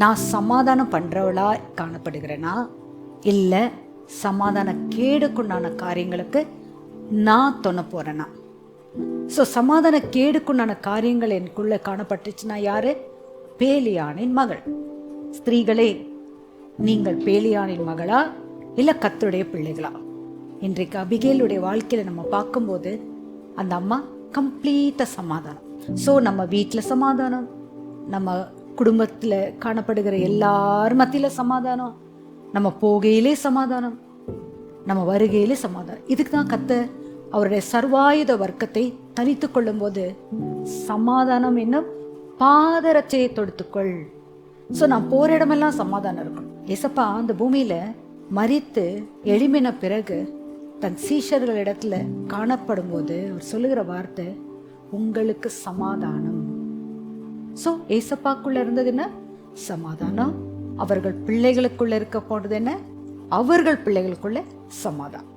நான் சமாதானம் பண்ணுறவளா காணப்படுகிறேனா? இல்லை சமாதான கேடுக்குண்டான காரியங்களுக்கு நான் தொண்ண போகிறேனா ஸோ சமாதான கேடுக்குண்டான காரியங்கள் எனக்குள்ள காணப்பட்டுச்சுன்னா யாரு? பேலியானின் மகள். ஸ்திரீகளே நீங்கள் பேலியானின் மகளா? இல்லை கத்தருடைய பிள்ளைகளா? இன்றைக்கு அபிகேலுடைய வாழ்க்கையில நம்ம பார்க்கும்போது அந்த அம்மா கம்ப்ளீட்டாக சமாதானம். ஸோ நம்ம வீட்டில் சமாதானம் நம்ம குடும்பத்தில் காணப்படுகிற எல்லார் மத்தியில் சமாதானம். நம்ம போகையிலே சமாதானம். நம்ம வருகையிலே சமாதானம். இதுக்கு தான் கத்த அவருடைய சர்வாயுத வர்க்கத்தை தனித்து கொள்ளும்போது சமாதானம் என்னும் பாதரட்சையை தொடுத்துக்கொள். ஸோ நான் போற இடமெல்லாம் சமாதானம் இருக்கணும். எசப்பா அந்த பூமியில மறித்து எளிமின பிறகு தன் சீஷர்கள் இடத்துல காணப்படும் போது அவர் சொல்லுகிற வார்த்தை உங்களுக்கு சமாதானம். ஸோ ஏசப்பாக்குள்ள இருந்தது என்ன? சமாதானம். அவர்கள் பிள்ளைகளுக்குள்ள இருக்க போனது என்ன? அவர்கள் பிள்ளைகளுக்குள்ள சமாதானம்.